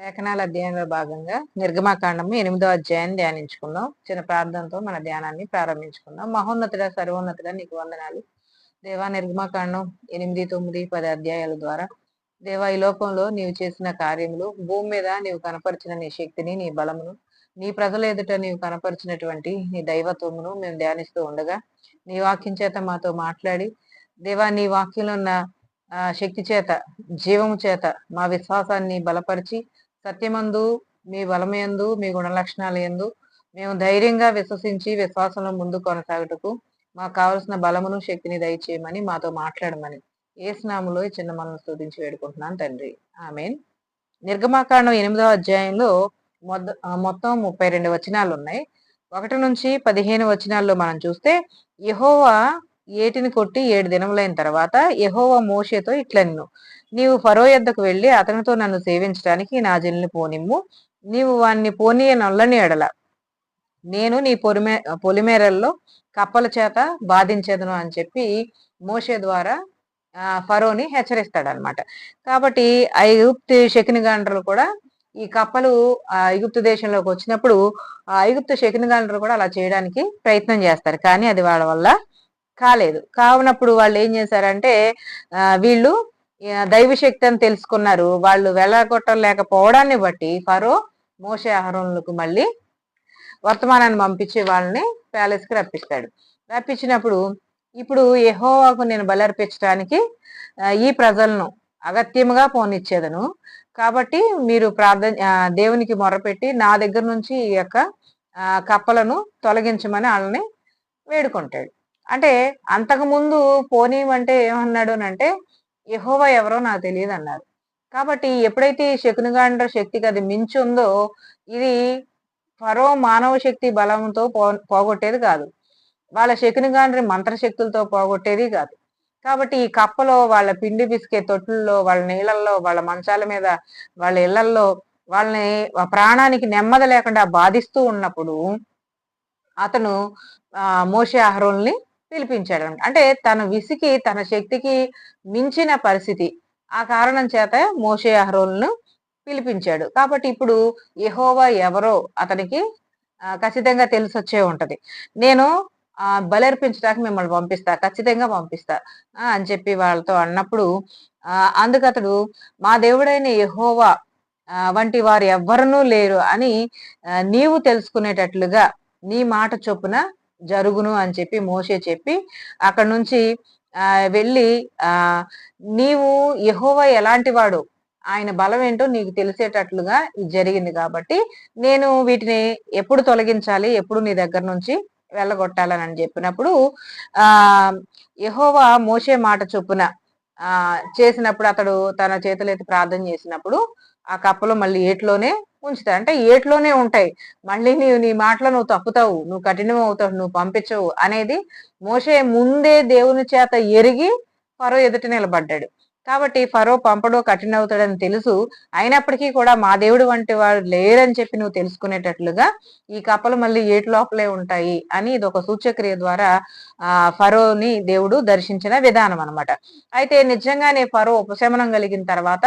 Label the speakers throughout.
Speaker 1: లేఖనాల అధ్యయనంలో భాగంగా నిర్గమాకాండము ఎనిమిదో అధ్యాయాన్ని ధ్యానించుకుందాం. చిన్న ప్రార్థనతో మన ధ్యానాన్ని ప్రారంభించుకుందాం. మహోన్నతుడ సర్వోన్నతుడ నీకు వందనాలు. దేవా నిర్గమాకాండం ఎనిమిది తొమ్మిది పది అధ్యాయాల ద్వారా దేవా ఈ లోకంలో నీవు చేసిన కార్యములు భూమి మీద నీవు కనపరిచిన నీ శక్తిని నీ బలమును నీ ప్రజల ఎదుట నీవు కనపరిచినటువంటి నీ దైవత్వమును మేము ధ్యానిస్తూ ఉండగా నీ వాక్యం చేత మాతో మాట్లాడి దేవా నీ వాక్యంలో ఉన్న శక్తి చేత జీవము చేత మా విశ్వాసాన్ని బలపరిచి సత్యమందు మీ బలమయందు మీ గుణ లక్షణాల ఎందు మేము ధైర్యంగా విశ్వసించి విశ్వాసంలో ముందు కొనసాగుటకు మాకు కావలసిన బలమును శక్తిని దయచేయమని మాతో మాట్లాడమని ఏ స్నాములో చిన్న మనల్ని స్థుతించి వేడుకుంటున్నాను తండ్రి. ఆమెన్. నిర్గమాకాండం ఎనిమిదవ అధ్యాయంలో మొత్తం ముప్పై రెండు వచనాలు ఉన్నాయి ఒకటి నుంచి పదిహేను వచనాల్లో మనం చూస్తే యహోవా ఏటిని కొట్టి ఏడు దినములైన తర్వాత యహోవ మోషేతో ఇట్లన్ను నీవు ఫరో యొద్దకు వెళ్ళి అతనితో నన్ను సేవించడానికి నా జల్ని పోనిమ్ము. నీవు వాణ్ణి పోనీయ నల్లని ఎడల. నేను నీ పొలిమే పొలిమేరల్లో కప్పల చేత బాధించేదను అని చెప్పి మోషే ద్వారా ఫరోని హెచ్చరిస్తాడనమాట. కాబట్టి ఐగుప్తి శకినిగాండ్రులు కూడా ఈ కప్పలు ఆ ఐగుప్తు దేశంలోకి వచ్చినప్పుడు ఆ ఐగుప్తు శకినిగాండ్రులు కూడా అలా చేయడానికి ప్రయత్నం చేస్తారు. కానీ అది వాళ్ళ వల్ల కాలేదు. కావునప్పుడు వాళ్ళు ఏం చేశారంటే వీళ్ళు దైవశక్తి అని తెలుసుకున్నారు. వాళ్ళు వెళ్ళగొట్టలేకపోవడాన్ని బట్టి ఫరో మోసే ఆహారంలకు మళ్ళీ వర్తమానాన్ని పంపించి వాళ్ళని ప్యాలెస్కి రప్పిస్తాడు రప్పించినప్పుడు ఇప్పుడు ఎహోవాకు నేను బలర్పించడానికి ఈ ప్రజలను అగత్యముగా పోనిచ్చేదను. కాబట్టి మీరు ప్రార్థన దేవునికి మొరపెట్టి నా దగ్గర నుంచి ఈ యొక్క కప్పలను తొలగించమని వాళ్ళని వేడుకుంటాడు. అంటే అంతకుముందు పోనీవంటే ఏమన్నాడు అని అంటే యహోవా ఎవరో నాకు తెలియదు అన్నారు కాబట్టి ఎప్పుడైతే ఈ శకునిగాండ్ర శక్తికి అది మించి ఉందో ఇది ఫరో మానవ శక్తి బలంతో పో పోగొట్టేది కాదు. వాళ్ళ శకునిగాండ్రి మంత్రశక్తులతో పోగొట్టేది కాదు. కాబట్టి ఈ కప్పలో వాళ్ళ పిండి పిసికే తొట్టుల్లో వాళ్ళ నీళ్ళల్లో వాళ్ళ మంచాల మీద వాళ్ళ ఇళ్ళల్లో వాళ్ళని ప్రాణానికి నెమ్మది లేకుండా బాధిస్తూ ఉన్నప్పుడు అతను మోషే మోసే అహరోల్ని పిలిపించాడు అంటే తన విసికి తన శక్తికి మించిన పరిస్థితి. ఆ కారణం చేత మోషే అహరోల్ను పిలిపించాడు. కాబట్టి ఇప్పుడు యహోవా ఎవరో అతనికి ఖచ్చితంగా తెలిసి వచ్చే ఉంటది. నేను ఆ బలర్పించడానికి మిమ్మల్ని పంపిస్తా ఖచ్చితంగా పంపిస్తా అని చెప్పి వాళ్ళతో అన్నప్పుడు ఆ అందుకతడు మా దేవుడైన యహోవా వంటి వారు ఎవ్వరనూ లేరు అని నీవు తెలుసుకునేటట్లుగా నీ మాట చొప్పున జరుగును అని చెప్పి మోసే చెప్పి అక్కడ నుంచి ఆ వెళ్ళి ఆ నీవు యహోవ ఎలాంటి వాడు? ఆయన బలం ఏంటో నీకు తెలిసేటట్లుగా జరిగింది కాబట్టి నేను వీటిని ఎప్పుడు తొలగించాలి? ఎప్పుడు నీ దగ్గర నుంచి వెళ్ళగొట్టాలని అని చెప్పినప్పుడు ఆ యహోవా మోసే మాట చొప్పున ఆ చేసినప్పుడు అతడు తన చేతులైతే ప్రార్థన చేసినప్పుడు ఆ కప్పలు మళ్ళీ ఏట్లోనే ఉంచుతాయి అంటే ఏట్లోనే ఉంటాయి. మళ్ళీ నీవు నీ మాటలో నువ్వు తప్పుతావు. నువ్వు కఠినం అవుతావు నువ్వు పంపించవు అనేది మోసే ముందే దేవుని చేత ఎరిగి ఫరో ఎదుట నిలబడ్డాడు. కాబట్టి ఫరో పంపడో కఠినవుతాడని తెలుసు. అయినప్పటికీ కూడా మా దేవుడు వంటి వాడు లేరని చెప్పి నువ్వు తెలుసుకునేటట్లుగా ఈ కప్పలు మళ్ళీ ఏటు లోపలే ఉంటాయి అని ఇది ఒక సూచక్రియ ద్వారా ఆ ఫరోని దేవుడు దర్శించిన విధానం అనమాట అయితే నిజంగానే ఫరో ఉపశమనం కలిగిన తర్వాత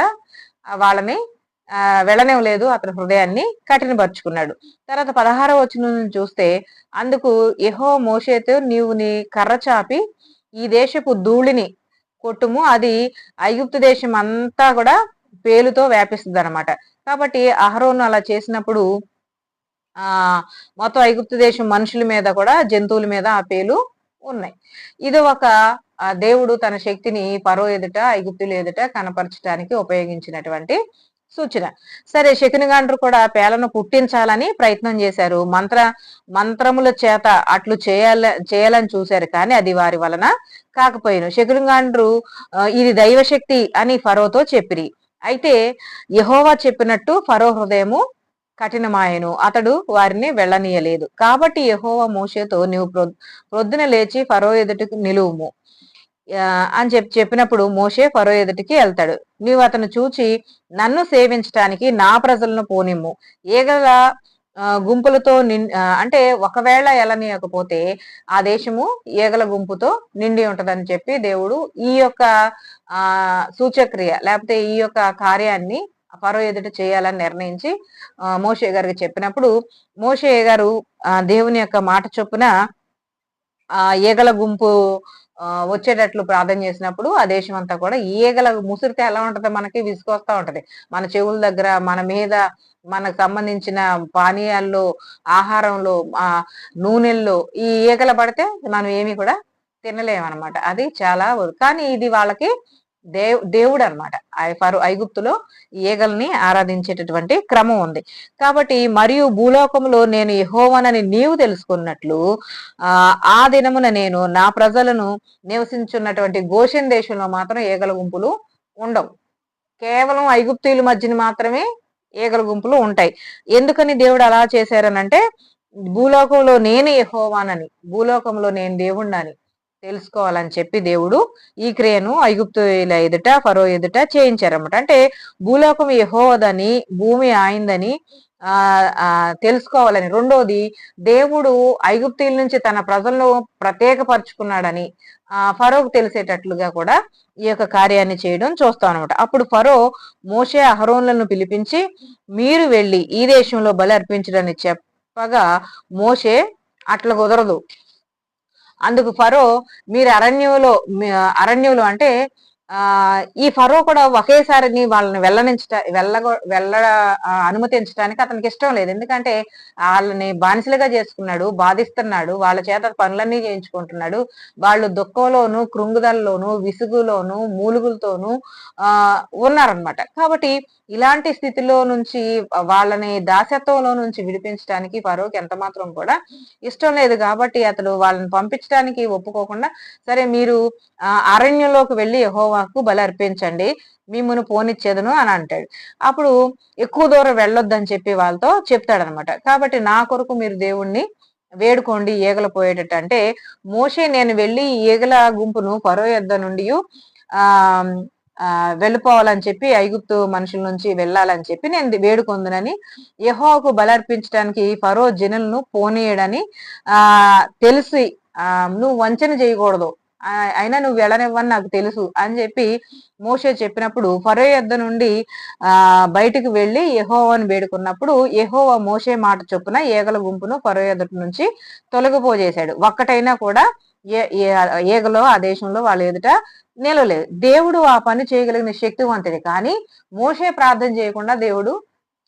Speaker 1: వాళ్ళని వెళ్ళనివ్వలేదు అతని హృదయాన్ని కఠినపరుచుకున్నాడు. తర్వాత పదహారవ వచ్చిన చూస్తే అందుకు ఎహో మోషేతో నీవు నీ కర్ర చాపి ఈ దేశపు ధూళిని కొట్టుము. అది ఐగుప్తు దేశం అంతా కూడా పేలుతో వ్యాపిస్తుంది అనమాట కాబట్టి అహరోను అలా చేసినప్పుడు ఆ మొత్తం ఐగుప్తు దేశం మనుషుల మీద కూడా జంతువుల మీద ఆ పేలు ఉన్నాయి. ఇది ఒక దేవుడు తన శక్తిని పరో ఎదుట ఐగుప్తులు ఎదుట కనపరచడానికి ఉపయోగించినటువంటి సూచన. సరే శకునిగాండ్రు కూడా పేలను పుట్టించాలని ప్రయత్నం చేశారు. మంత్ర మంత్రముల చేత అట్లు చేయాల చేయాలని చూశారు కానీ అది వారి వలన కాకపోయిను. శకునిగాండ్రు ఇది దైవశక్తి అని ఫరోతో చెప్పిరి. అయితే యహోవా చెప్పినట్టు ఫరో హృదయము కఠినమాయను. అతడు వారిని వెళ్ళనీయలేదు. కాబట్టి యహోవా మోషేతో నువ్వు ప్రొద్దున లేచి ఫరో ఎదుటికి నిలువుము. అని చెప్పి చెప్పినప్పుడు మోషే ఫరో ఎదుటికి వెళ్తాడు. నీవు అతను చూచి నన్ను సేవించటానికి నా ప్రజలను పోనిమ్ము. ఏగల గుంపులతో నిన్ అంటే ఒకవేళ ఎలనీయకపోతే ఆ దేశము ఏగల గుంపుతో నిండి ఉంటదని చెప్పి దేవుడు ఈ యొక్క ఆ సూచక్రియ లేకపోతే ఈ యొక్క కార్యాన్ని ఫరో ఎదుట చేయాలని నిర్ణయించి మోషే గారికి చెప్పినప్పుడు మోషే గారు దేవుని యొక్క మాట చొప్పున ఆ ఈగల గుంపు వచ్చేటట్లు ప్రార్థన చేసినప్పుడు ఆ దేశం అంతా కూడా ఈగల ముసిరితే ఎలా ఉంటది మనకి? విసుకొస్తా ఉంటది. మన చెవుల దగ్గర మన మీద మనకు సంబంధించిన పానీయాల్లో ఆహారంలో ఆ నూనెల్లో ఈ ఈగల పడితే మనం ఏమి కూడా తినలేమన్నమాట. అది చాలా కానీ ఇది వాళ్ళకి దేవ్ దేవుడు అనమాట ఫరు ఐగుప్తులో ఈగల్ని ఆరాధించేటటువంటి క్రమం ఉంది. కాబట్టి మరియు భూలోకంలో నేను యహోవనని నీవు తెలుసుకున్నట్లు ఆ దినమున నేను నా ప్రజలను నివసించున్నటువంటి గోషన్ దేశంలో మాత్రం ఈగల గుంపులు ఉండవు. కేవలం ఐగుప్తుల మధ్యన మాత్రమే ఏగల గుంపులు ఉంటాయి. ఎందుకని దేవుడు అలా చేశారనంటే భూలోకంలో నేను యహోవానని భూలోకంలో నేను దేవుణ్ణని తెలుసుకోవాలని చెప్పి దేవుడు ఈ క్రియను ఐగుప్తుల ఎదుట ఫరో ఎదుట చేయించారన్నమాట. అంటే భూలోకం యహోదని భూమి ఆయిందని ఆ తెలుసుకోవాలని. రెండోది దేవుడు ఐగుప్తుల నుంచి తన ప్రజలను ప్రత్యేకపరుచుకున్నాడని ఆ ఫరోకు తెలిసేటట్లుగా కూడా ఈ యొక్క కార్యాన్ని చేయడం చూస్తాం అనమాట అప్పుడు ఫరో మోషే అహరోన్లను పిలిపించి మీరు వెళ్ళి ఈ దేశంలో బలి అర్పించడని చెప్పగా మోషే అట్లా కుదరదు. అందుకు ఫరో మీరు అరణ్యంలో అరణ్యంలో అంటే ఈ ఫరో కూడా ఒకేసారి వాళ్ళని వెళ్ళనించట వెళ్ళ వెళ్ళ అనుమతించడానికి అతనికి ఇష్టం లేదు. ఎందుకంటే వాళ్ళని బానిసలుగా చేసుకున్నాడు బాధిస్తున్నాడు వాళ్ళ చేత పనులన్నీ చేయించుకుంటున్నాడు. వాళ్ళు దుఃఖంలోను కృంగుదలలోను విసుగులోను మూలుగులతోనూ ఆ ఉన్నారనమాట కాబట్టి ఇలాంటి స్థితిలో నుంచి వాళ్ళని దాసత్వంలో నుంచి విడిపించడానికి ఫరోకి ఎంత మాత్రం కూడా ఇష్టం లేదు. కాబట్టి అతడు వాళ్ళని పంపించడానికి ఒప్పుకోకుండా సరే మీరు అరణ్యంలోకి వెళ్ళి యహోవాకు బలి అర్పించండి మిమ్మల్ని పోనిచ్చేదను అని అంటాడు. అప్పుడు ఎక్కువ దూరం వెళ్ళొద్దని చెప్పి వాళ్ళతో చెప్తాడనమాట. కాబట్టి నా కొరకు మీరు దేవుణ్ణి వేడుకోండి ఈగలు పోయేటట్టు. అంటే మోసే నేను వెళ్ళి ఈగల గుంపును పరో యొద్ద నుండి ఆ వెళ్ళిపోవాలని చెప్పి ఐగుప్తు మనుషుల నుంచి వెళ్ళాలని చెప్పి నేను వేడుకొందునని యహోకు బలర్పించడానికి ఫరో జనులను పోనీయడని ఆ తెలిసి ఆ నువ్వు వంచన చేయకూడదు. అయినా నువ్వు వెళ్ళనివ్వని నాకు తెలుసు అని చెప్పి మోసే చెప్పినప్పుడు ఫరో యొద్ద నుండి ఆ బయటకు వెళ్ళి యహోవాని వేడుకున్నప్పుడు యహోవా మోసే మాట చొప్పున ఏగల గుంపును ఫరో యొద్ద నుంచి తొలగిపోజేశాడు. ఒక్కటైనా కూడా ఏగలో ఆ దేశంలో వాళ్ళ ఎదుట నిలవలేదు. దేవుడు ఆ పని చేయగలిగిన శక్తివంతుడే కానీ మోసే ప్రార్థన చేయకుండా దేవుడు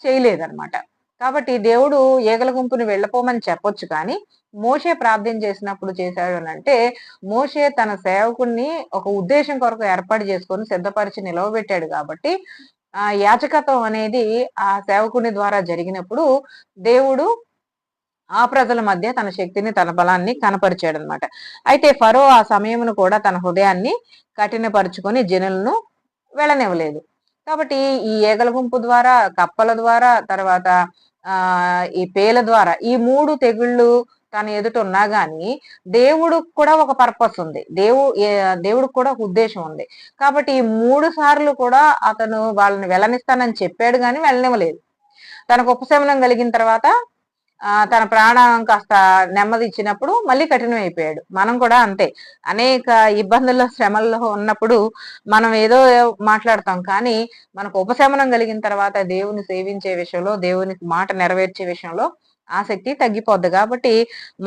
Speaker 1: చేయలేదన్నమాట. కాబట్టి దేవుడు ఏగల గుంపుని వెళ్ళపోమని చెప్పొచ్చు కానీ మోషే ప్రార్థన చేసినప్పుడు చేశాడు అని అంటే మోషే తన సేవకుణ్ణి ఒక ఉద్దేశం కొరకు ఏర్పాటు చేసుకొని సిద్ధపరిచి నిలవబెట్టాడు కాబట్టి ఆ యాచకత్వం అనేది ఆ సేవకుని ద్వారా జరిగినప్పుడు దేవుడు ఆ ప్రజల మధ్య తన శక్తిని తన బలాన్ని కనపరిచాడు అనమాట అయితే ఫరో ఆ సమయమును కూడా తన హృదయాన్ని కఠినపరుచుకొని జనులను వెళ్ళనివ్వలేదు. కాబట్టి ఈ ఏగల గుంపు ద్వారా కప్పల ద్వారా తర్వాత ఆ ఈ పేల ద్వారా ఈ మూడు తెగుళ్ళు తన ఎదుట ఉన్నా గాని దేవుడు కూడా ఒక పర్పస్ ఉంది. దేవు దేవుడికి కూడా ఒక ఉద్దేశం ఉంది. కాబట్టి ఈ మూడు సార్లు కూడా అతను వాళ్ళని వెళ్ళనిస్తానని చెప్పాడు కానీ వెళ్ళనివ్వలేదు. తనకు ఉపశమనం కలిగిన తర్వాత తన ప్రాణం కాస్త నెమ్మది ఇచ్చినప్పుడు మళ్ళీ కఠినమైపోయాడు మనం కూడా అంతే. అనేక ఇబ్బందుల్లో శ్రమల్లో ఉన్నప్పుడు మనం ఏదో మాట్లాడతాం. కానీ మనకు ఉపశమనం కలిగిన తర్వాత దేవుని సేవించే విషయంలో దేవునికి మాట నెరవేర్చే విషయంలో ఆసక్తి తగ్గిపోద్ది కాబట్టి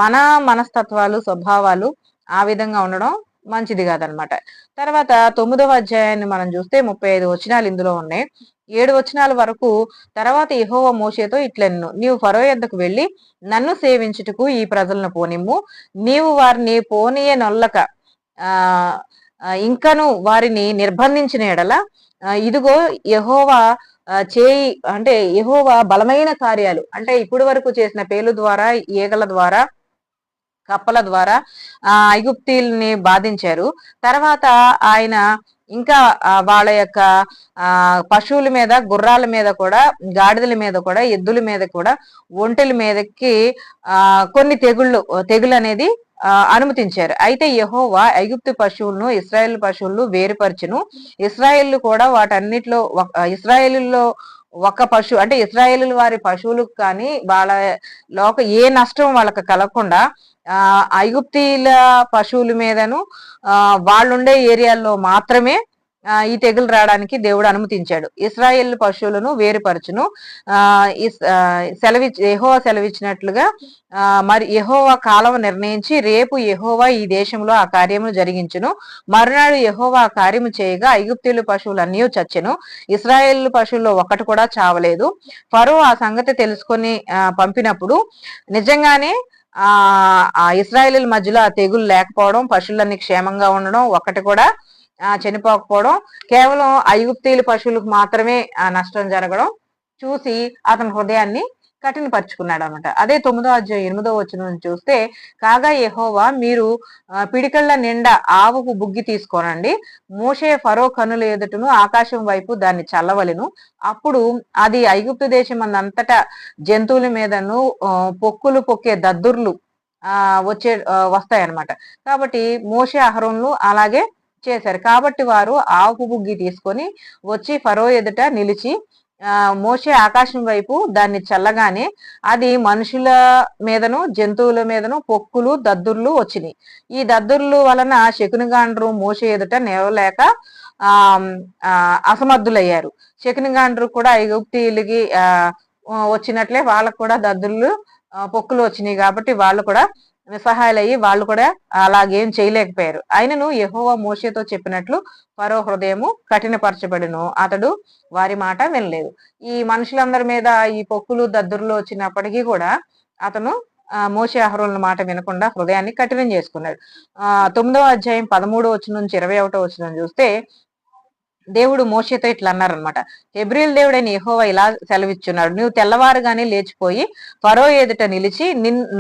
Speaker 1: మన మనస్తత్వాలు స్వభావాలు ఆ విధంగా ఉండడం మంచిది కాదనమాట. తర్వాత తొమ్మిదవ అధ్యాయాన్ని మనం చూస్తే ముప్పై ఐదు వచనాలు ఇందులో ఉన్నాయి. ఏడు వచనాల వరకు తర్వాత ఇహోవ మోసేతో ఇట్లెన్ను నీవు ఫరో ఎద్దకు వెళ్ళి నన్ను సేవించుటకు ఈ ప్రజలను పోనిమ్ము. నీవు వారిని పోనీయ నొల్లక ఆ ఇంకను వారిని నిర్బంధించిన ఎడల ఇదిగో యహోవా చేయి అంటే యహోవా బలమైన కార్యాలు. అంటే ఇప్పటి వరకు చేసిన పేలు ద్వారా ఈగల ద్వారా కప్పల ద్వారా ఆ ఐగుప్తీల్ని బాధించారు. తర్వాత ఆయన ఇంకా వాళ్ళ యొక్క ఆ పశువుల మీద గుర్రాల మీద కూడా గాడిదల మీద కూడా ఎద్దుల మీద కూడా ఒంటెల మీదకి ఆ కొన్ని తెగుళ్ళు తెగులు అనేది అనుమతించారు. అయితే యహోవా ఐగుప్తు పశువులను ఇస్రాయేల్ పశువులను వేరుపరచును. ఇస్రాయేల్ కూడా వాటన్నిటిలో ఇస్రాయేల్లో ఒక పశు అంటే ఇస్రాయేల్ వారి పశువులకు కానీ వాళ్ళ లోక ఏ నష్టం వాళ్ళకి కలగకుండా ఆ ఐగుప్తీల పశువుల మీదను వాళ్ళుండే ఏరియాల్లో మాత్రమే ఈ తెగులు రావడానికి దేవుడు అనుమతించాడు. ఇస్రాయేల్ పశువులను వేరుపరచును. ఆ సెలవి ఎహోవా సెలవిచ్చినట్లుగా ఆ మరి ఎహోవా కాలం నిర్ణయించి రేపు ఎహోవా ఈ దేశంలో ఆ కార్యమును జరిగించును. మరునాడు ఎహోవా ఆ కార్యము చేయగా ఐగుప్తులు పశువులన్నీ చచ్చెను. ఇస్రాయేల్ పశువుల్లో ఒకటి కూడా చావలేదు. ఫరో ఆ సంగతి తెలుసుకొని పంపినప్పుడు నిజంగానే ఆ ఇస్రాయేల్ మధ్యలో ఆ తెగులు లేకపోవడం పశువులన్నీ క్షేమంగా ఉండడం ఒకటి కూడా చనిపోకపోవడం కేవలం ఐగుప్తీయుల పశువులకు మాత్రమే నష్టం జరగడం చూసి అతని హృదయాన్ని కఠినపరుచుకున్నాడు అనమాట అదే తొమ్మిదో అధ్యాయం ఎనిమిదో వచ్చిన చూస్తే కాగా యహోవా మీరు పిడికళ్ళ నిండా ఆవుకు బుగ్గి తీసుకోనండి. మోషే ఫరో కనుల ఎదుటను ఆకాశం వైపు దాన్ని చల్లవలను. అప్పుడు అది ఐగుప్తు దేశం అంతటా జంతువుల మీదను పొక్కులు పొక్కే దద్దుర్లు ఆ వచ్చే వస్తాయన్నమాట కాబట్టి మోషే అహరోన్లు అలాగే చేశారు. కాబట్టి వారు ఆవు బుగ్గి తీసుకొని వచ్చి ఫరో ఎదుట నిలిచి మోసే ఆకాశం వైపు దాన్ని చల్లగానే అది మనుషుల మీదను జంతువుల మీదను పొక్కులు దద్దుర్లు వచ్చినాయి. ఈ దద్దుర్లు వలన శకునిగాండ్రు మోసే ఎదుట నిలవలేక ఆ అసమర్థులయ్యారు. శకునిగాండ్రు కూడా ఐగుప్తీయులకి ఆ వచ్చినట్లే వాళ్ళకు కూడా దద్దుర్లు పొక్కులు వచ్చినాయి కాబట్టి వాళ్ళు కూడా నిస్సహాయాలయ్యి వాళ్ళు కూడా అలాగేం చేయలేకపోయారు. ఆయనను యహోవా మోషేతో చెప్పినట్లు పరో హృదయము కఠినపరచబడిను. అతడు వారి మాట వినలేదు. ఈ మనుషులందరి మీద ఈ పొక్కులు దద్దురులు వచ్చినప్పటికీ కూడా అతను మోసే అహరుల మాట వినకుండా హృదయాన్ని కఠినం చేసుకున్నాడు. ఆ తొమ్మిదవ అధ్యాయం పదమూడో వచ్చిన నుంచి ఇరవై ఒకటో వచ్చిన చూస్తే దేవుడు మోషతో ఇట్లా అన్నారనమాట హెబ్రిల్ దేవుడైన ఎహోవా ఇలా సెలవిచ్చున్నాడు. నువ్వు తెల్లవారుగానే లేచిపోయి ఫరో ఎదుట నిలిచి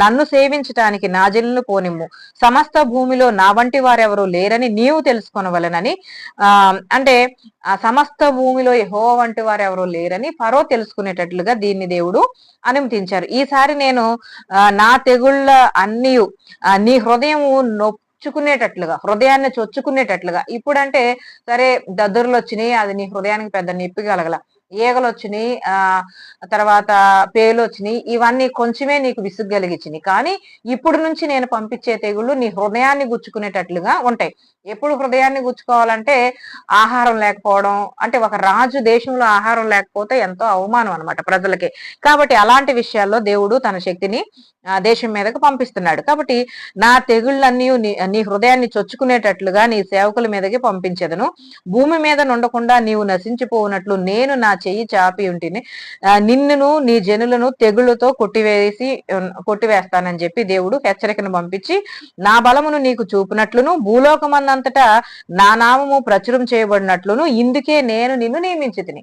Speaker 1: నన్ను సేవించటానికి నా జల్లు పోనిమ్ము. సమస్త భూమిలో నా వంటి వారెవరూ లేరని నీవు తెలుసుకొనవలనని ఆ అంటే ఆ సమస్త భూమిలో యహోవ వంటి ఎవరో లేరని ఫరో తెలుసుకునేటట్లుగా దీన్ని దేవుడు అనుమతించారు. ఈసారి నేను నా తెగుళ్ళ అన్ని నీ హృదయం నొప్పి చొచ్చుకునేటట్లుగా హృదయాన్ని చొచ్చుకునేటట్లుగా. ఇప్పుడంటే సరే దద్దుర్లు వచ్చినాయి అది నీ హృదయానికి పెద్ద నొప్పి కలగల. ఈగలు వచ్చినాయి ఆ తర్వాత పేలు వచ్చినాయి ఇవన్నీ కొంచెమే నీకు విసుగు కలిగించినాయి కానీ ఇప్పుడు నుంచి నేను పంపించే తెగుళ్ళు నీ హృదయాన్ని గుచ్చుకునేటట్లుగా ఉంటాయి. ఎప్పుడు హృదయాన్ని గుచ్చుకోవాలంటే ఆహారం లేకపోవడం అంటే ఒక రాజు దేశంలో ఆహారం లేకపోతే ఎంతో అవమానం అనమాట ప్రజలకి. కాబట్టి అలాంటి విషయాల్లో దేవుడు తన శక్తిని దేశం మీదకు పంపిస్తున్నాడు. కాబట్టి నా తెగుళ్ళన్నీ నీ హృదయాన్ని చొచ్చుకునేటట్లుగా నీ సేవకుల మీదకి పంపించదను. భూమి మీద నుండకుండా నీవు నశించిపోవునట్లు నేను నా చెయ్యి చాపి ఉంటిని. నిన్నును నీ జనులను తెగుళ్ళతో కొట్టివేసి కొట్టివేస్తానని చెప్పి దేవుడు హెచ్చరికను పంపించి నా బలమును నీకు చూపినట్లును భూలోకమందంతటా నా నామము ప్రచురం చేయబడినట్లును ఇందుకే నేను నిన్ను నియమించి తిని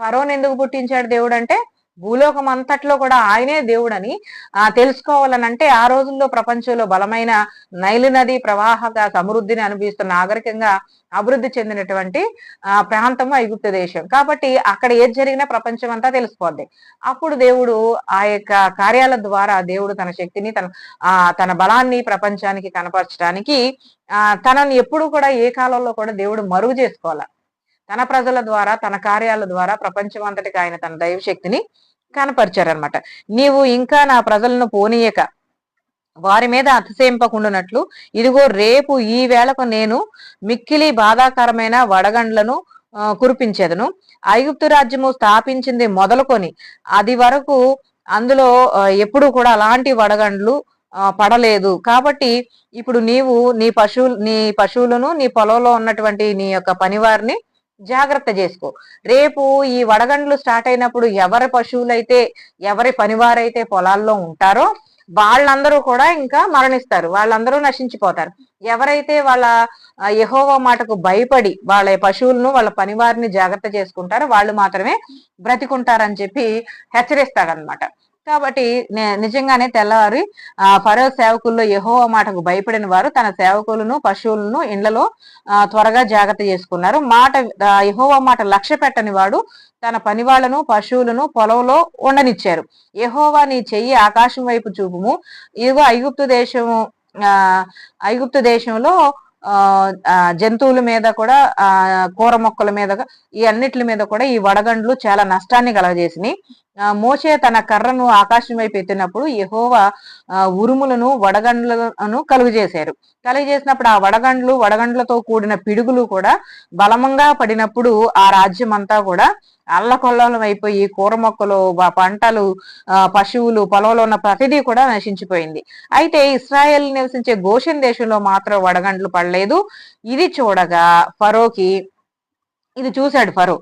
Speaker 1: ఫరోన్ ఎందుకు పుట్టించాడు దేవుడు అంటే భూలోకం అంతట్లో కూడా ఆయనే దేవుడని ఆ తెలుసుకోవాలనంటే ఆ రోజుల్లో ప్రపంచంలో బలమైన నైలు నది ప్రవాహక సమృద్ధిని అనుభవిస్తున్న నాగరికంగా అభివృద్ధి చెందినటువంటి ఆ ప్రాంతం ఐగుప్త దేశం. కాబట్టి అక్కడ ఏది జరిగినా ప్రపంచం అంతా తెలిసిపోద్ది అప్పుడు దేవుడు ఆ యొక్క కార్యాల ద్వారా దేవుడు తన శక్తిని తన ఆ తన బలాన్ని ప్రపంచానికి కనపరచడానికి ఆ తనని ఎప్పుడు కూడా ఏ కాలంలో కూడా దేవుడు మరుగు చేసుకోవాలి. తన ప్రజల ద్వారా తన కార్యాల ద్వారా ప్రపంచం అంతటికి ఆయన తన దైవశక్తిని కనపరిచారనమాట నీవు ఇంకా నా ప్రజలను పోనీయక. వారి మీద అతిశయింపకుండానట్లు ఇదిగో రేపు ఈ వేళకు నేను మిక్కిలి బాధాకరమైన వడగండ్లను కురిపించేదను. ఐగుప్తు రాజ్యము స్థాపించింది మొదలుకొని అది వరకు అందులో ఎప్పుడు కూడా అలాంటి వడగండ్లు పడలేదు. కాబట్టి ఇప్పుడు నీవు నీ పశువులు నీ పశువులను నీ పొలంలో ఉన్నటువంటి నీ యొక్క పనివారిని జాగ్రత్త చేసుకో. రేపు ఈ వడగండ్లు స్టార్ట్ అయినప్పుడు ఎవరి పశువులైతే ఎవరి పనివారైతే పొలాల్లో ఉంటారో వాళ్ళందరూ కూడా ఇంకా మరణిస్తారు. వాళ్ళందరూ నశించిపోతారు. ఎవరైతే వాళ్ళ యహోవ మాటకు భయపడి వాళ్ళ పశువులను వాళ్ళ పనివారిని జాగ్రత్త చేసుకుంటారో వాళ్ళు మాత్రమే బ్రతికుంటారని చెప్పి హెచ్చరిస్తారనమాట కాబట్టి నిజంగానే తెల్లవారి ఆ ఫరో సేవకుల్లో యహో మాటకు భయపడిన వారు తన సేవకులను పశువులను ఇండ్లలో త్వరగా జాగ్రత్త చేసుకున్నారు. మాట యహోవ మాట లక్ష్య పెట్టని వాడు తన పనివాళ్ళను పశువులను పొలంలో ఉండనిచ్చారు. యహోవా నీ చెయ్యి ఆకాశం వైపు చూపుము. ఇదిగో ఐగుప్తు దేశము ఆ ఐగుప్తు దేశంలో జంతువుల మీద కూడా ఆ కూర మొక్కల మీద ఈ అన్నిటి మీద కూడా ఈ వడగండ్లు చాలా నష్టాన్ని కలగజేసినాయి. మోసే తన కర్రను ఆకాశం వైపు ఎత్తినప్పుడు యహోవా ఉరుములను వడగండ్లను కలుగజేశారు. కలుగజేసినప్పుడు ఆ వడగండ్లు వడగండ్లతో కూడిన పిడుగులు కూడా బలమంగా పడినప్పుడు ఆ రాజ్యం అంతా కూడా అల్లకొల్లం అయిపోయి కూర మొక్కలు పంటలు పశువులు పొలంలో ఉన్న ప్రతిదీ కూడా నశించిపోయింది. అయితే ఇస్రాయెల్ నివసించే గోషన్ దేశంలో మాత్రం వడగండ్లు పడలేదు. ఇది చూడగా ఫరోకి ఇది చూశాడు ఫరో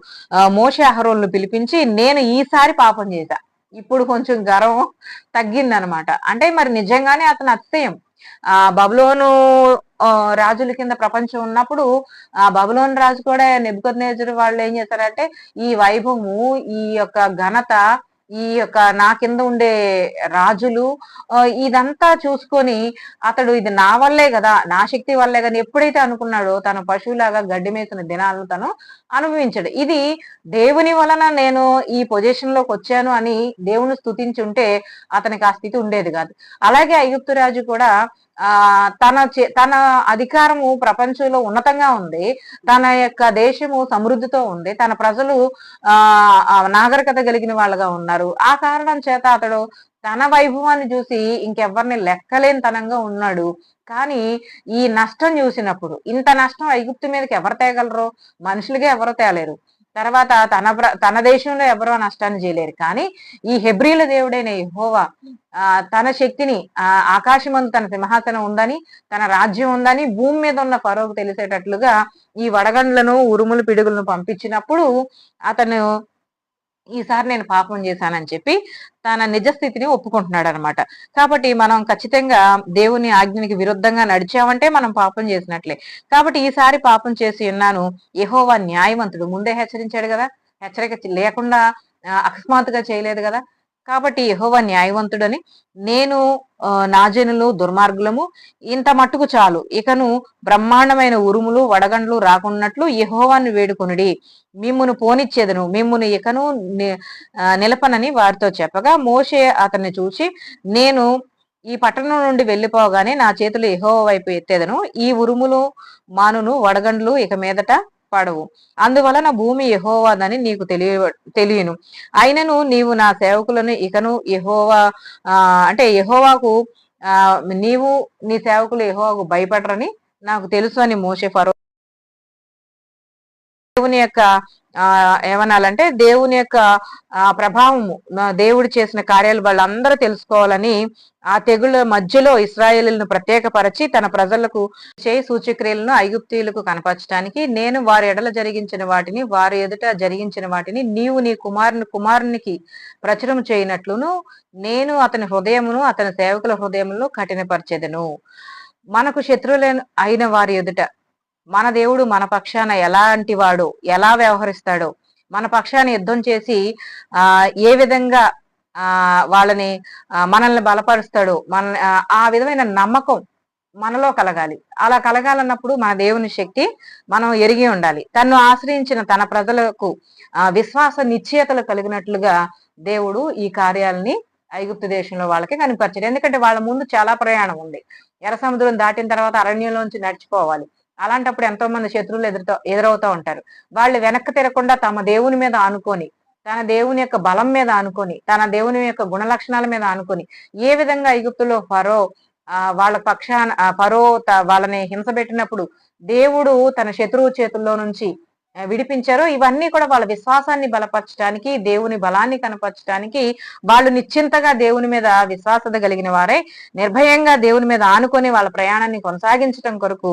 Speaker 1: మోషే అహరోన్లు పిలిపించి నేను ఈసారి పాపం చేశా. ఇప్పుడు కొంచెం గర్వం తగ్గిందనమాట. అంటే మరి నిజంగానే అతను అత్యయం ఆ బబులోను రాజుల కింద ప్రపంచం ఉన్నప్పుడు ఆ బబులోన్ రాజు కూడా నెబ్బుకొద్దు వాళ్ళు ఏం చేశారంటే ఈ వైభవము ఈ యొక్క ఘనత ఈ యొక్క నా కింద ఉండే రాజులు ఇదంతా చూసుకొని అతడు ఇది నా వల్లే కదా నా శక్తి వల్లే కానీ ఎప్పుడైతే అనుకున్నాడో తన పశువులాగా గడ్డి మేసిన దినాలను తను అనుభవించాడు. ఇది దేవుని వలన నేను ఈ పొజిషన్లోకి వచ్చాను అని దేవుని స్థుతించుంటే అతనికి ఆ స్థితి ఉండేది కాదు. అలాగే ఐగుప్తు రాజు కూడా తన తన అధికారము ప్రపంచంలో ఉన్నతంగా ఉంది. తన యొక్క దేశము సమృద్ధితో ఉంది. తన ప్రజలు ఆ నాగరికత కలిగిన వాళ్ళగా ఉన్నారు. ఆ కారణం చేత అతడు తన వైభవాన్ని చూసి ఇంకెవరిని లెక్కలేని తనంగా ఉన్నాడు. కానీ ఈ నష్టం చూసినప్పుడు ఇంత నష్టం ఐగుప్తు మీదకి ఎవరు తేగలరు? మనుషులుగా ఎవరు తేలేరు? తర్వాత తన తన దేశంలో ఎవరో నష్టాన్ని చేయలేరు. కానీ ఈ హెబ్రిల దేవుడైన యహోవా ఆ తన శక్తిని ఆ ఆకాశమందు తన సింహాసనం ఉందని తన రాజ్యం ఉందని భూమి మీద ఉన్న ఫరోకు తెలిసేటట్లుగా ఈ వడగండ్లను ఉరుములు పిడుగులను పంపించినప్పుడు అతను ఈసారి నేను పాపం చేశానని చెప్పి తన నిజస్థితిని ఒప్పుకుంటున్నాడు అనమాట కాబట్టి మనం ఖచ్చితంగా దేవుని ఆజ్ఞనికి విరుద్ధంగా నడిచామంటే మనం పాపం చేసినట్లే. కాబట్టి ఈసారి పాపం చేసి ఉన్నాను యహోవా న్యాయవంతుడు. ముందే హెచ్చరించాడు కదా హెచ్చరిక లేకుండా అకస్మాత్తుగా చేయలేదు కదా. కాబట్టి యహోవ న్యాయవంతుడని నేను నా జనులు దుర్మార్గులము ఇంత మట్టుకు చాలు. ఇకను బ్రహ్మాండమైన ఉరుములు వడగండ్లు రాకున్నట్లు యహోవాన్ని వేడుకొనుడి. మిమ్మును పోనిచ్చేదను. మిమ్మును ఇకను నిలపనని వారితో చెప్పగా మోషే అతన్ని చూసి నేను ఈ పట్టణం నుండి వెళ్ళిపోగానే నా చేతులు ఎహో వైపు ఎత్తేదను. ఈ ఉరుములు మానును వడగండ్లు ఇక మీదట పడవు అందువలన భూమి యహోవాదని నీకు తెలియ తెలియను. అయినను నీవు నా సేవకులను ఇకను యహోవా ఆ అంటే యహోవాకు ఆ నీవు నీ సేవకులు యహోవాకు భయపడరని నాకు తెలుసు అని మోసే ఫరో దేవుని యొక్క ఆ ఏమనాలంటే దేవుని యొక్క ఆ ప్రభావము దేవుడు చేసిన కార్యాలు వాళ్ళందరూ తెలుసుకోవాలని ఆ తెగుళ్ళ మధ్యలో ఇస్రాయేలీలను ప్రత్యేకపరచి తన ప్రజలకు చేయి సూచక్రియలను ఐగుప్తీయులకు కనపరచడానికి నేను వారి ఎడల జరిగించిన వాటిని వారి ఎదుట జరిగించిన వాటిని నీవు నీ కుమారుని కుమారునికి ప్రచురం చేయనట్లును నేను అతని హృదయమును అతని సేవకుల హృదయములను కఠినపరిచేదను. మనకు శత్రువులైన అయిన వారి ఎదుట మన దేవుడు మన పక్షాన ఎలాంటి వాడు ఎలా వ్యవహరిస్తాడో మన పక్షాన యుద్ధం చేసి ఆ ఏ విధంగా ఆ వాళ్ళని మనల్ని బలపరుస్తాడో మన ఆ విధమైన నమ్మకం మనలో కలగాలి. అలా కలగాలన్నప్పుడు మన దేవుని శక్తి మనం ఎరిగి ఉండాలి. తను ఆశ్రయించిన తన ప్రజలకు ఆ విశ్వాస నిశ్చయతలు కలిగినట్లుగా దేవుడు ఈ కార్యాలని ఐగుప్తు దేశంలో వాళ్ళకి కనిపరిచాడు. ఎందుకంటే వాళ్ళ ముందు చాలా ప్రయాణం ఉంది. ఎర్ర సముద్రం దాటిన తర్వాత అరణ్యంలోంచి నడిచిపోవాలి. అలాంటప్పుడు ఎంతో మంది శత్రువులు ఎదురుతో ఎదురవుతూ ఉంటారు. వాళ్ళు వెనక్కి తిరగకుండా తమ దేవుని మీద ఆనుకొని తన దేవుని యొక్క బలం మీద ఆనుకొని తన దేవుని యొక్క గుణ లక్షణాల మీద ఆనుకొని ఏ విధంగా ఐగుప్తులో ఫరో ఆ వాళ్ళ పక్షాన ఫరో వాళ్ళని హింస పెట్టినప్పుడు దేవుడు తన శత్రువు చేతుల్లో నుంచి విడిపించారో ఇవన్నీ కూడా వాళ్ళ విశ్వాసాన్ని బలపరచడానికి దేవుని బలాన్ని కనపరచడానికి వాళ్ళు నిశ్చింతగా దేవుని మీద విశ్వాసత కలిగిన వారే. నిర్భయంగా దేవుని మీద ఆనుకొని వాళ్ళ ప్రయాణాన్ని కొనసాగించడం కొరకు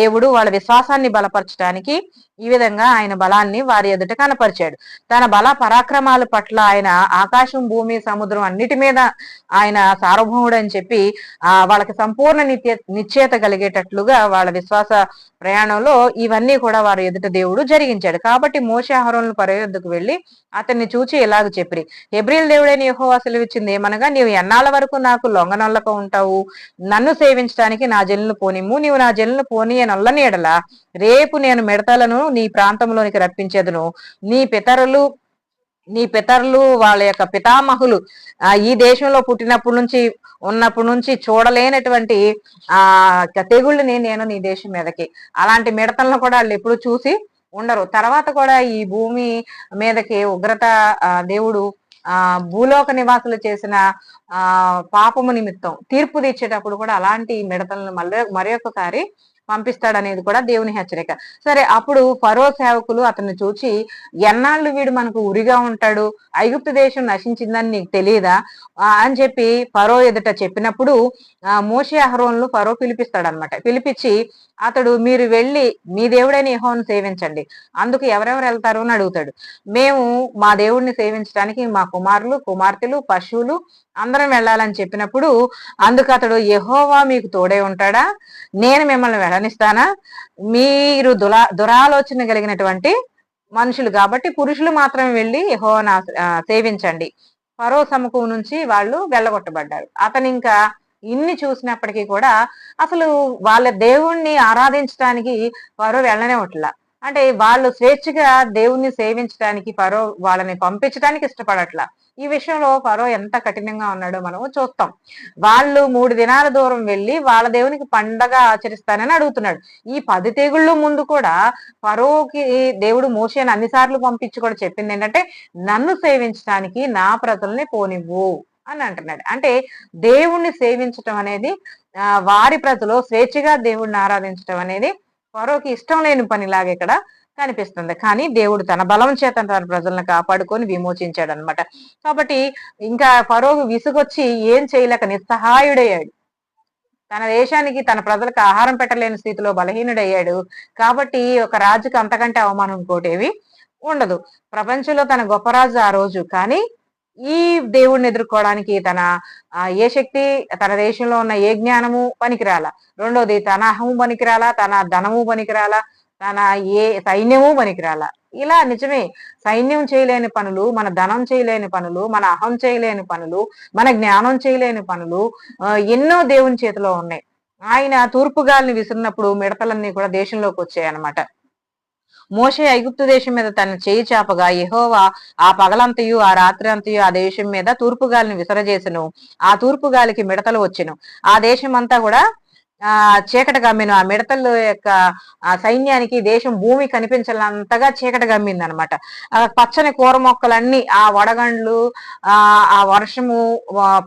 Speaker 1: దేవుడు వాళ్ళ విశ్వాసాన్ని బలపరచడానికి ఈ విధంగా ఆయన బలాన్ని వారి ఎదుట కనపరిచాడు. తన బల పరాక్రమాల పట్ల ఆయన ఆకాశం భూమి సముద్రం అన్నిటి మీద ఆయన సార్వభౌముడు అని చెప్పి ఆ వాళ్ళకి సంపూర్ణ నిత్య నిశ్చేత కలిగేటట్లుగా వాళ్ళ విశ్వాస ప్రయాణంలో ఇవన్నీ కూడా వారు ఎదుట దేవుడు జరిగించాడు. కాబట్టి మోసాహరంలో పరయోద్ధకు వెళ్ళి అతన్ని చూచి ఇలాగ చెప్పి ఎబ్రిల్ దేవుడైన యహోవా సెలవిచ్చింది ఏమనగా నీవు ఎన్నాళ్ళ వరకు నాకు లొంగనొల్లక ఉంటావు? నన్ను సేవించడానికి నా జల్లును పోనిమ్ము నీవు నా జల్లును పోనీ నొల్లని రేపు నేను మిడతలను నీ ప్రాంతంలోనికి రప్పించేదను. నీ పితరులు నీ పితరులు వాళ్ళ యొక్క పితామహులు ఈ దేశంలో పుట్టినప్పటి నుంచి ఉన్నప్పటి నుంచి చూడలేనటువంటి ఆ తెగుళ్ళని నేను నీ దేశం మీదకి. అలాంటి మిడతలను కూడా వాళ్ళు ఎప్పుడు చూసి ఉండరు. తర్వాత కూడా ఈ భూమి మీదకి ఉగ్రత దేవుడు ఆ భూలోక నివాసులు చేసిన ఆ పాపము నిమిత్తం తీర్పు తెచ్చేటప్పుడు కూడా అలాంటి మిడతలను మళ్ళీ మరొకసారి పంపిస్తాడనేది కూడా దేవుని హెచ్చరిక. సరే అప్పుడు ఫరో సేవకులు అతన్ని చూచి ఎన్నాళ్ళు వీడు మనకు ఉరిగా ఉంటాడు? ఐగుప్తు దేశం నశించిందని నీకు తెలియదా అని చెప్పి ఫరో ఎదుట చెప్పినప్పుడు ఆ మోషే అహరోన్లు ఫరో పిలిపిస్తాడనమాట పిలిపించి అతడు మీరు వెళ్ళి మీ దేవుడైన యహోను సేవించండి. అందుకు ఎవరెవరు వెళ్తారు? అని అడుగుతాడు. మేము మా దేవుడిని సేవించడానికి మా కుమారులు కుమార్తెలు పశువులు అందరం వెళ్ళాలని చెప్పినప్పుడు అందుకు అతడు యహోవా మీకు తోడే ఉంటాడా? నేను మిమ్మల్ని వెళ్ళనిస్తానా మీరు దురా దురాలోచన కలిగినటువంటి మనుషులు కాబట్టి పురుషులు మాత్రమే వెళ్ళి యహోవాను సేవించండి. పరో సముఖం నుంచి వాళ్ళు వెళ్ళగొట్టబడ్డారు. అతను ఇంకా ఇన్ని చూసినప్పటికీ కూడా అసలు వాళ్ళ దేవుణ్ణి ఆరాధించడానికి వెళ్ళనే వెళ్ళనివ్వట్లా అంటే వాళ్ళు స్వేచ్ఛగా దేవుణ్ణి సేవించడానికి పరో వాళ్ళని పంపించడానికి ఇష్టపడట్లా. ఈ విషయంలో పరో ఎంత కఠినంగా ఉన్నాడో మనము చూస్తాం. వాళ్ళు మూడు దినాల దూరం వెళ్ళి వాళ్ళ దేవునికి పండగ ఆచరిస్తానని అడుగుతున్నాడు. ఈ పది తెగుళ్ళు ముందు కూడా పరోకి దేవుడు మోసేని అన్నిసార్లు పంపించి కూడా చెప్పింది ఏంటంటే నన్ను సేవించడానికి నా ప్రజల్ని పోనివ్వు. అని అంటున్నాడు. అంటే దేవుణ్ణి సేవించటం అనేది వారి ప్రజలు స్వేచ్ఛగా దేవుణ్ణి ఆరాధించటం అనేది ఫరోకి ఇష్టం లేని పనిలాగా ఇక్కడ కనిపిస్తుంది. కానీ దేవుడు తన బలం చేత తన ప్రజలను కాపాడుకొని విమోచించాడు అనమాట కాబట్టి ఇంకా ఫరో విసుగొచ్చి ఏం చేయలేక నిస్సహాయుడయ్యాడు తన దేశానికి తన ప్రజలకు ఆహారం పెట్టలేని స్థితిలో బలహీనుడయ్యాడు. కాబట్టి ఒక రాజుకి అంతకంటే అవమానం ఇంకోటేవి ఉండదు. ప్రపంచంలో తన గొప్ప రాజు ఆ రోజు. కానీ ఈ దేవుడిని ఎదుర్కోవడానికి తన ఏ శక్తి తన దేశంలో ఉన్న ఏ జ్ఞానము పనికిరాల. రెండోది తన అహము పనికిరాలా తన ధనము పనికిరాలా తన ఏ సైన్యము పనికిరాల. ఇలా నిజమే సైన్యం చేయలేని పనులు మన ధనం చేయలేని పనులు మన అహం చేయలేని పనులు మన జ్ఞానం చేయలేని పనులు ఎన్నో దేవుని చేతిలో ఉన్నాయి. ఆయన తూర్పు గాలిని విసిరినప్పుడు మిడతలన్నీ కూడా దేశంలోకి వచ్చాయి అనమాట మోషే ఐగుప్తు దేశం మీద తన చేయి చాపగా యహోవా ఆ పగలంతయు ఆ రాత్రి అంతయు ఆ దేశం మీద తూర్పు గాలిని విసరజేసను. ఆ తూర్పు గాలికి మిడతలు వచ్చెను. ఆ దేశం అంతా కూడా ఆ చీకటి గమ్మిను. ఆ మిడతల యొక్క ఆ సైన్యానికి దేశం భూమి కనిపించాలంతగా చీకటి గమ్మింది అనమాట పచ్చని కూర మొక్కలన్నీ ఆ వడగండ్లు ఆ ఆ వర్షము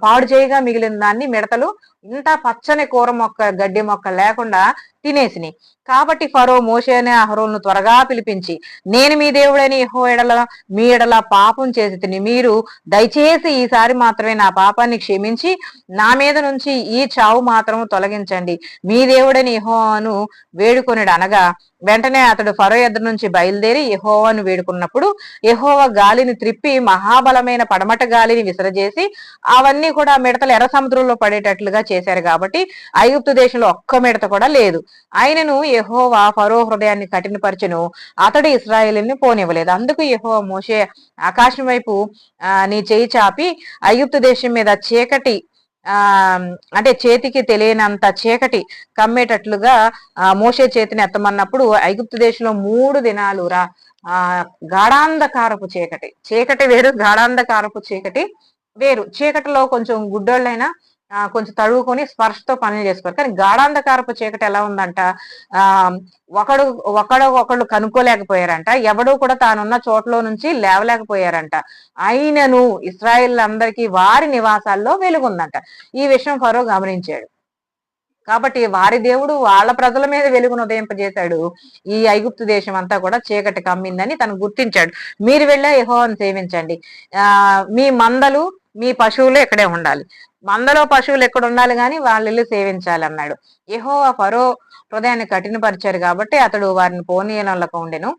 Speaker 1: పాడు చేయగా మిగిలిన దాన్ని మిడతలు ఇంత పచ్చని కూర మొక్క గడ్డి మొక్క లేకుండా తినేసినాయి కాబట్టి ఫరో మోసేనే అహరోను త్వరగా పిలిపించి నేను మీ దేవుడని యహో ఎడల మీ ఎడల పాపం చేసి తిని మీరు దయచేసి ఈసారి మాత్రమే నా పాపాన్ని క్షమించి నా మీద నుంచి ఈ చావు మాత్రం తొలగించండి. మీ దేవుడని యహోను వేడుకొనిడు అనగా వెంటనే అతడు ఫరో ఎద్దరు నుంచి బయలుదేరి యహోవాను వేడుకున్నప్పుడు యహోవ గాలిని త్రిప్పి మహాబలమైన పడమట గాలిని విసరజేసి అవన్నీ కూడా మిడతలు ఎర్ర సముద్రంలో పడేటట్లుగా చేశారు కాబట్టి ఐగుప్తు దేశంలో ఒక్క మిడత కూడా లేదు. ఆయనను యహోవా ఫరో హృదయాన్ని కఠినపరచను. అతడు ఇస్రాయేల్ని పోనివ్వలేదు. అందుకు యహో మోషే ఆకాశం వైపు నీ చేయి చాపి ఐగుప్తు దేశం మీద చీకటి అంటే చేతికి తెలియనంత చీకటి కమ్మేటట్లుగా ఆ మోసే చేతిని ఎత్తమన్నప్పుడు ఐగుప్తు దేశంలో మూడు దినాలు రా ఆ గాఢాంధకారపు చీకటి. చీకటి వేరు గాఢాంధకారపు చీకటి వేరు. చీకటిలో కొంచెం గుడ్డోళ్ళైనా కొంచెం తడువుకొని స్పర్శతో పనులు చేసుకోరు కానీ గాఢాంధకారపు చీకటి ఎలా ఉందంట ఆ ఒకడు ఒకడు ఒకళ్ళు కనుక్కోలేకపోయారంట ఎవడు కూడా తానున్న చోట్ల నుంచి లేవలేకపోయారంట. అయినను ఇస్రాయిల్ అందరికీ వారి నివాసాల్లో వెలుగుందంట. ఈ విషయం ఫరో గమనించాడు. కాబట్టి వారి దేవుడు వాళ్ళ ప్రజల మీద వెలుగును ఉదయింపజేశాడు. ఈ ఐగుప్తు దేశం అంతా కూడా చీకటి కమ్మిందని తను గుర్తించాడు. మీరు వెళ్ళే యహోవాను సేవించండి. ఆ మీ మందలు మీ పశువులు ఇక్కడే ఉండాలి. మందలో పశువులు ఎక్కడ ఉండాలి కానీ వాళ్ళు సేవించాలన్నాడు అన్నాడు. ఆ ఫరో హృదయాన్ని కఠినపరిచారు కాబట్టి అతడు వారిని పోనీయనలకు ఉండెను.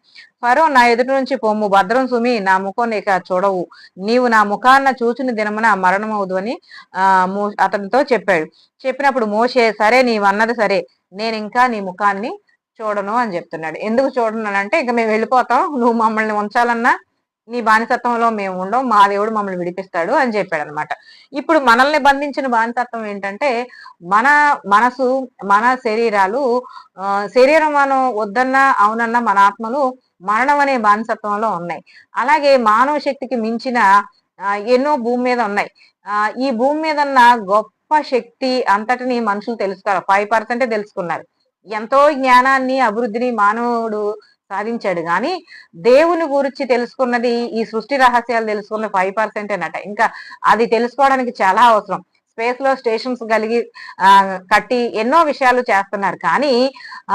Speaker 1: ఫరో నా ఎదుటి నుంచి పొమ్ము భద్రం సుమి నా ముఖం ఇక చూడవు. నీవు నా ముఖాన్న చూచిన దినమున మరణమవుదు అని ఆ అతనితో చెప్పాడు. చెప్పినప్పుడు మోసే సరే నీవన్నది సరే నేను ఇంకా నీ ముఖాన్ని చూడను అని చెప్తున్నాడు. ఎందుకు చూడను అంటే ఇంకా మేము వెళ్ళిపోతాం నువ్వు మమ్మల్ని ఉంచాలన్నా నీ బానిసత్వంలో మేము ఉండం మా దేవుడు మమ్మల్ని విడిపిస్తాడు అని చెప్పాడు అనమాట ఇప్పుడు మనల్ని బంధించిన బానిసత్వం ఏంటంటే మన మనసు మన శరీరాలు శరీరం మనం వద్దన్నా అవునన్నా మన ఆత్మలు మరణం అనే బానిసత్వంలో ఉన్నాయి. అలాగే మానవ శక్తికి మించిన ఎన్నో భూమి మీద ఉన్నాయి. ఈ భూమి మీద ఉన్న గొప్ప శక్తి అంతటిని మనుషులు తెలుసుకోవాలి. ఫైవ్ పర్సెంటే తెలుసుకున్నారు. ఎంతో జ్ఞానాన్ని అభివృద్ధిని మానవుడు సాధించాడు. కానీ దేవుని గురించి తెలుసుకున్నది ఈ సృష్టి రహస్యాలు తెలుసుకున్న ఫైవ్ పర్సెంట్ అనట ఇంకా అది తెలుసుకోవడానికి చాలా అవసరం. స్పేస్లో స్టేషన్స్ కలిగి కట్టి ఎన్నో విషయాలు చేస్తున్నారు. కానీ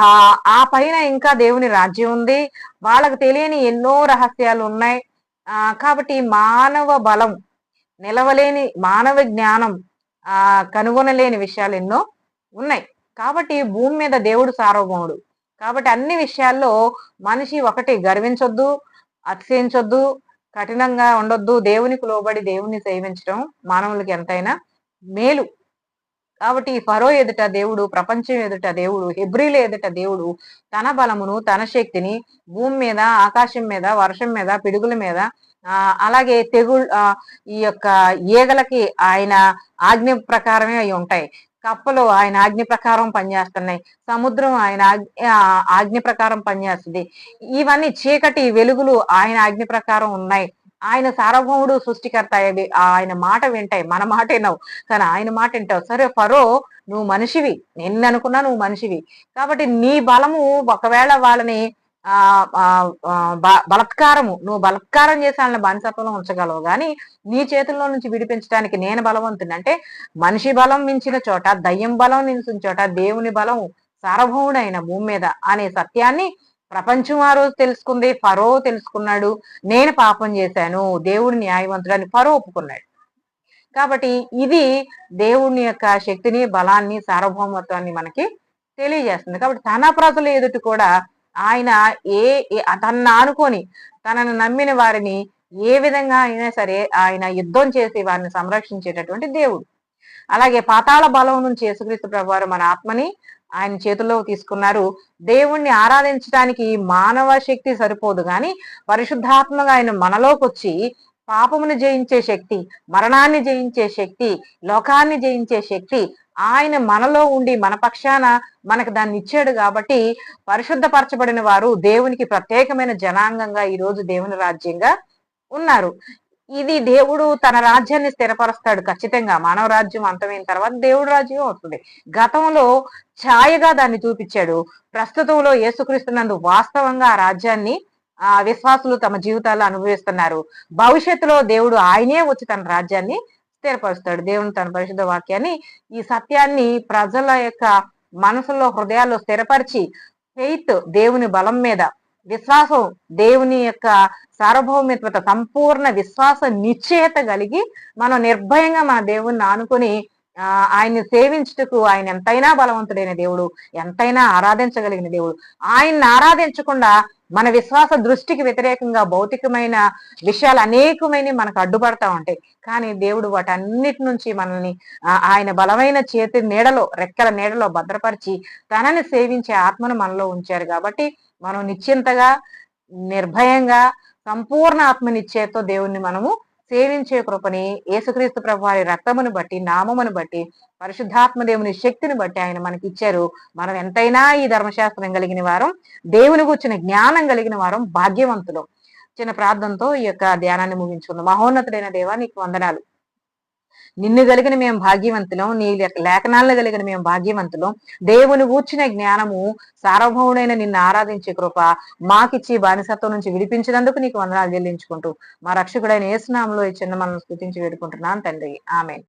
Speaker 1: ఆ ఆ పైన ఇంకా దేవుని రాజ్యం ఉంది. వాళ్ళకు తెలియని ఎన్నో రహస్యాలు ఉన్నాయి. ఆ కాబట్టి మానవ బలం నిలవలేని మానవ జ్ఞానం ఆ కనుగొనలేని విషయాలు ఎన్నో ఉన్నాయి. కాబట్టి భూమి మీద దేవుడు సార్వభౌముడు. కాబట్టి అన్ని విషయాల్లో మనిషి ఒకటి గర్వించొద్దు అతిశయించొద్దు కఠినంగా ఉండొద్దు దేవునికి లోబడి దేవుని సేవించడం మానవులకి ఎంతైనా మేలు. కాబట్టి ఈ ఫరో ఎదుట దేవుడు ప్రపంచం ఎదుట దేవుడు హెబ్రిల ఎదుట దేవుడు తన బలమును తన శక్తిని భూమి మీద ఆకాశం మీద వర్షం మీద పిడుగుల మీద ఆ అలాగే తెగుళ్ ఈ యొక్క ఈగలకి ఆయన ఆజ్ఞ ప్రకారమే అవి ఉంటాయి. కప్పలు ఆయన ఆజ్ఞ ప్రకారం పనిచేస్తున్నాయి. సముద్రం ఆయన ఆజ్ఞ ప్రకారం పనిచేస్తుంది. ఇవన్నీ చీకటి వెలుగులు ఆయన ఆజ్ఞ ప్రకారం ఉన్నాయి. ఆయన సార్వభౌముడు సృష్టికర్త ఆయన మాట వింటాయి. మన మాట వినవు కానీ ఆయన మాట వింటావు. సరే ఫరో నువ్వు మనిషివి. నిన్ను అనుకున్నా నువ్వు మనిషివి. కాబట్టి నీ బలము ఒకవేళ వాళ్ళని బలత్కారము. నువ్వు బలత్కారం చేసి వాళ్ళని బానిసత్వంలో ఉంచగలవు. కానీ నీ చేతుల్లో నుంచి విడిపించడానికి నేను బలవంతుని. అంటే మనిషి బలం మించిన చోట దయ్యం బలం నిలిచిన చోట దేవుని బలం సార్వభౌముడైన భూమి మీద అనే సత్యాన్ని ప్రపంచం ఆ రోజు తెలుసుకుంది. ఫరో తెలుసుకున్నాడు. నేను పాపం చేశాను. దేవుడు న్యాయవంతుడు అని ఫరో ఒప్పుకున్నాడు. కాబట్టి ఇది దేవుని యొక్క శక్తిని బలాన్ని సార్వభౌమత్వాన్ని మనకి తెలియజేస్తుంది. కాబట్టి తన ప్రజలు ఎదుటి కూడా ఆయన ఏ తనను ఆనుకొని తనను నమ్మిన వారిని ఏ విధంగా అయినా సరే ఆయన యుద్ధం చేసి వారిని సంరక్షించేటటువంటి దేవుడు. అలాగే పాతాళ బలం నుంచి యేసుక్రీస్తు ప్రభువారు మన ఆత్మని ఆయన చేతుల్లో తీసుకున్నారు. దేవుణ్ణి ఆరాధించడానికి మానవ శక్తి సరిపోదు కానీ పరిశుద్ధాత్మగా ఆయన మనలోకి వచ్చి పాపమును జయించే శక్తి మరణాన్ని జయించే శక్తి లోకాన్ని జయించే శక్తి ఆయన మనలో ఉండి మన పక్షాన మనకు దాన్ని ఇచ్చాడు కాబట్టి పరిశుద్ధపరచబడిన వారు దేవునికి ప్రత్యేకమైన జనాంగంగా ఈ రోజు దేవుని రాజ్యంగా ఉన్నారు. ఇది దేవుడు తన రాజ్యాన్ని స్థిరపరుస్తాడు ఖచ్చితంగా. మానవ రాజ్యం అంతమైన తర్వాత దేవుడు రాజ్యం అవుతుంది. గతంలో ఛాయగా దాన్ని చూపించాడు. ప్రస్తుతంలో ఏసుక్రీస్తునందు వాస్తవంగా ఆ రాజ్యాన్ని ఆ విశ్వాసులు తమ జీవితాల్లో అనుభవిస్తున్నారు. భవిష్యత్తులో దేవుడు ఆయనే వచ్చి తన రాజ్యాన్ని స్థిరపరుస్తాడు దేవుని తన పరిశుద్ధ వాక్యాన్ని. ఈ సత్యాన్ని ప్రజల యొక్క మనసులో హృదయాల్లో స్థిరపరిచి ఫెయిత్ దేవుని బలం మీద విశ్వాసం దేవుని యొక్క సార్వభౌమిత్వత సంపూర్ణ విశ్వాస నిశ్చయత కలిగి మనం నిర్భయంగా మన దేవుణ్ణి ఆనుకొని ఆయన్ని సేవించుటకు ఆయన ఎంతైనా బలవంతుడైన దేవుడు ఎంతైనా ఆరాధించగలిగిన దేవుడు. ఆయన్ని ఆరాధించకుండా మన విశ్వాస దృష్టికి వ్యతిరేకంగా భౌతికమైన విషయాలు అనేకమైన మనకు అడ్డుపడతా ఉంటాయి. కానీ దేవుడు వాటన్నిటి నుంచి మనల్ని ఆయన బలమైన చేతి నీడలో రెక్కల నీడలో భద్రపరిచి తనని సేవించే ఆత్మను మనలో ఉంచారు. కాబట్టి మనం నిశ్చింతగా నిర్భయంగా సంపూర్ణ ఆత్మనిచ్చేతో దేవుణ్ణి మనము సేవించే కృపని యేసుక్రీస్తు ప్రభు వారి రక్తమును బట్టి నామమును బట్టి పరిశుద్ధాత్మ దేవుని శక్తిని బట్టి ఆయన మనకి ఇచ్చారు మనం ఎంతైనా ఈ ధర్మశాస్త్రం కలిగిన వారం దేవుని కూర్చున్న జ్ఞానం కలిగిన వారం భాగ్యవంతులు. చిన్న ప్రార్థనతో ఈ యొక్క ధ్యానాన్ని ముగించుకుందాం. మహోన్నతుడైన దేవా నీకు వందనాలు. నిన్ను కలిగిన మేము భాగ్యవంతులం నీ లేఖనాలను కలిగిన మేము భాగ్యవంతులం. దేవుని కూర్చిన జ్ఞానము సార్వభౌముడైన నిన్ను ఆరాధించే కృప మాకిచ్చి బానిసత్వం నుంచి విడిపించినందుకు నీకు వందనాలు చెల్లించుకుంటూ మా రక్షకుడైన ఏసునామంలో ఈ చిన్న మనం స్థుతించి వేడుకుంటున్నాను తండ్రి. ఆమె